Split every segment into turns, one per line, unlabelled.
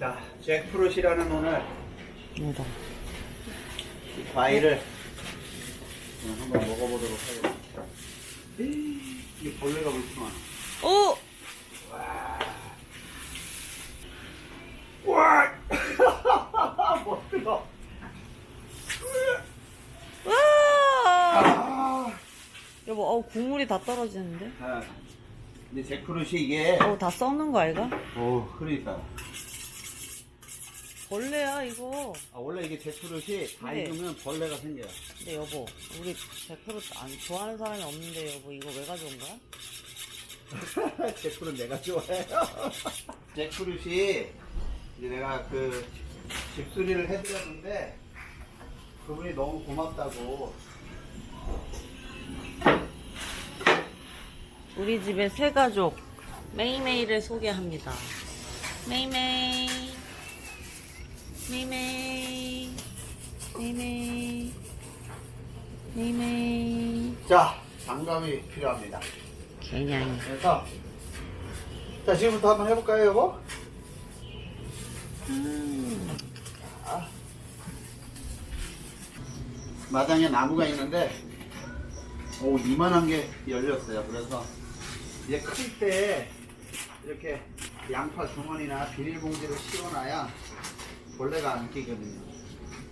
자, 잭프루시라는 오늘
이다.
이 과일을 한번 먹어보도록 하겠습니다. 이게 벌레가 많아?
오!
와! 뭐 뜨거?
와!
아!
여보, 어 국물이 다 떨어지는데?
아, 근데 잭프루시 이게
어, 다 썩는 거 아이가?
오, 그러니까.
벌레야 이거.
아, 원래 이게 잭프루시 다
네.
익으면 벌레가 생겨요.
근데 여보, 우리 100%안 좋아하는 사람이 없는데 여보 이거 왜 가져온 거야?
잭프루는 내가 좋아해요. 잭프루시 이제 내가 그 집수리를 해드렸는데 그분이 너무 고맙다고
우리 집의 새 가족 메이메이를 소개합니다. 메이메이, 메이메이, 메이메이, 메이메이.
자 장갑이 필요합니다.
개냥이.
그래서 자 지금부터 한번 해볼까요 여보?
음.
마당에 나무가 있는데 오 이만한 게 열렸어요. 그래서 이제 클 때 이렇게 양파 주머니나 비닐봉지를 씌워놔야 벌레가 안 끼거든요.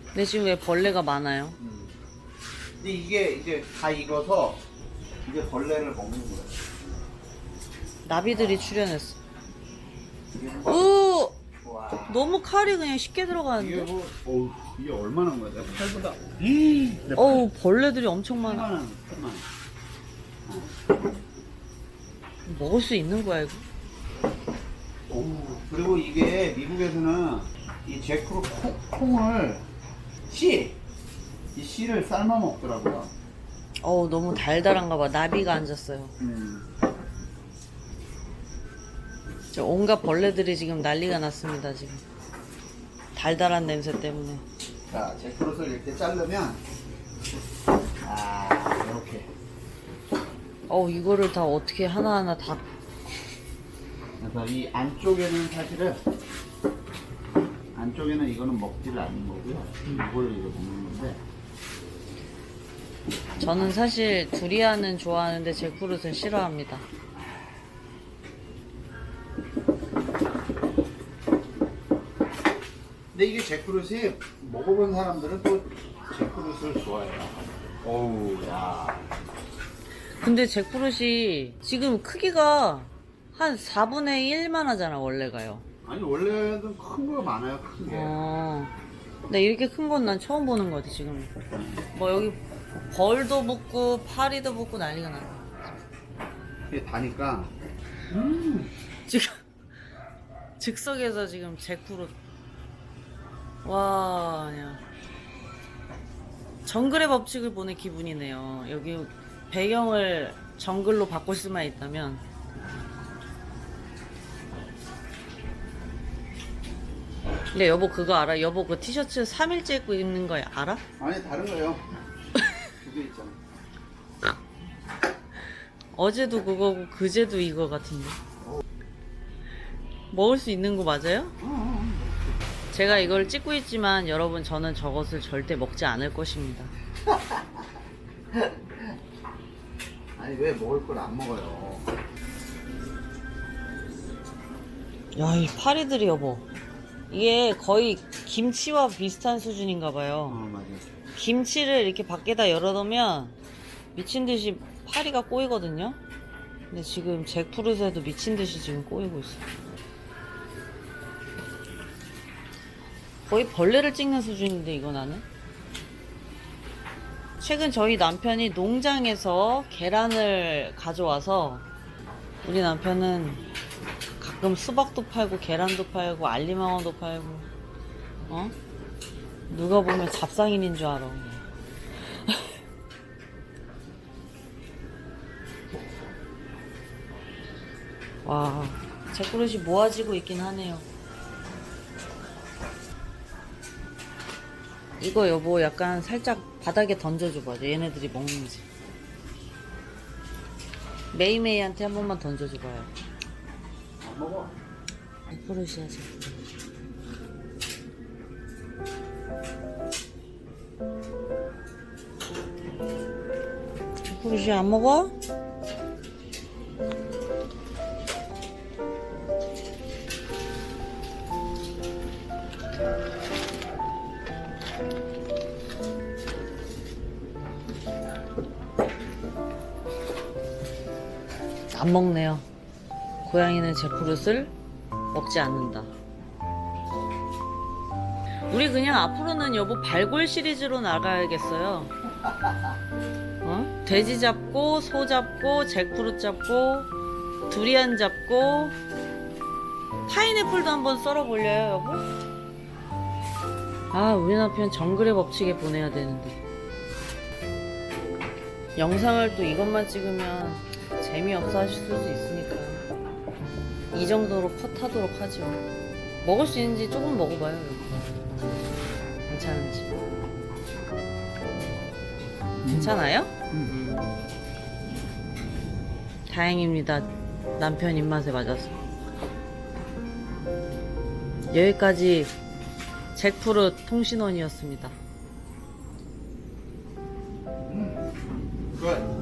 근데 지금 왜 벌레가 많아요?
음. 근데 이게 이제 다 익어서 이제 벌레를 먹는 거예요.
나비들이 출연했어. 오!
와.
너무 칼이 그냥 쉽게
이게
들어가는데?
뭐, 어우, 이게 얼마나 거야? 내 팔보다.
어우, 벌레들이 엄청 많아.
8만 원, 8만 원.
먹을 수 있는 거야, 이거?
오, 그리고 이게 미국에서는 이 잭프루 콩, 콩을 씨, 이 씨를 삶아 먹더라고요.
어우, 너무 달달한가 봐. 나비가 앉았어요.
음.
저 온갖 벌레들이 지금 난리가 났습니다, 지금. 달달한 냄새 때문에.
자, 잭프루트를 이렇게 자르면 아, 이렇게.
어우, 이거를 다 어떻게 하나하나 다.
그래서 이 안쪽에는 사실은 안쪽에는 이거는 먹지를 않는 거고요. 이걸 이제 먹는 건데.
저는 사실 두리안은 좋아하는데 잭프루트는 싫어합니다.
근데 이게 잭프루트이 먹어본 사람들은 또 잭프루트를 좋아해요. 어우, 야.
근데 잭프루트이 지금 크기가 한 4분의 1만 하잖아, 원래가요.
아니 원래는 큰 거 많아요, 큰 게.
어. 근데 이렇게 큰 건 난 처음 보는 거 같아, 지금. 뭐 여기 벌도 붙고, 파리도 붙고 난리가 나.
이게 다니까. 음.
지금 즉석에서 지금 잭프루 와 그냥 정글의 법칙을 보는 기분이네요 여기 배경을 정글로 바꿀 수만 있다면 근데 여보 그거 알아? 여보 그 티셔츠 3일째 입고 입는 거 알아?
아니 다른 거요. 두 개 있잖아.
어제도 그거고 그제도 이거 같은데 먹을 수 있는 거 맞아요? 제가 이걸 찍고 있지만 여러분 저는 저것을 절대 먹지 않을 것입니다.
아니 왜 먹을 걸 안 먹어요?
야, 이 파리들이 여보. 이게 거의 김치와 비슷한 수준인가
어
봐요.
맞아.
김치를 이렇게 밖에다 열어놓으면 미친 듯이 파리가 꼬이거든요. 근데 지금 잭프루트에도 미친 듯이 지금 꼬이고 있어. 거의 벌레를 찍는 수준인데 이거 나는. 최근 저희 남편이 농장에서 계란을 가져와서 우리 남편은 가끔 수박도 팔고 계란도 팔고 알리망원도 팔고 어? 누가 보면 잡상인인 줄 알아. 와, 제 그릇이 모아지고 있긴 하네요. 이거 여보 약간 살짝 바닥에 던져줘봐. 얘네들이 먹는지. 메이메이한테 한 번만 던져줘봐요.
안 먹어.
그릇이야, 제 그릇. 후르시 안 먹어? 안 먹네요. 고양이는 제 그릇을 먹지 않는다. 우리 그냥 앞으로는 여보 발골 시리즈로 나가야겠어요. 어? 돼지 잡고, 소 잡고, 잭프루트 잡고, 두리안 잡고, 파인애플도 한번 썰어볼래요, 여보? 아, 우리 남편 정글의 법칙에 보내야 되는데. 영상을 또 이것만 찍으면 재미없어 하실 수도 있으니까. 이 정도로 컷하도록 하죠. 먹을 수 있는지 조금 먹어봐요. 괜찮은지. 괜찮아요? 음. 다행입니다. 남편 입맛에 맞아서. 여기까지 잭프루 통신원이었습니다.
굿.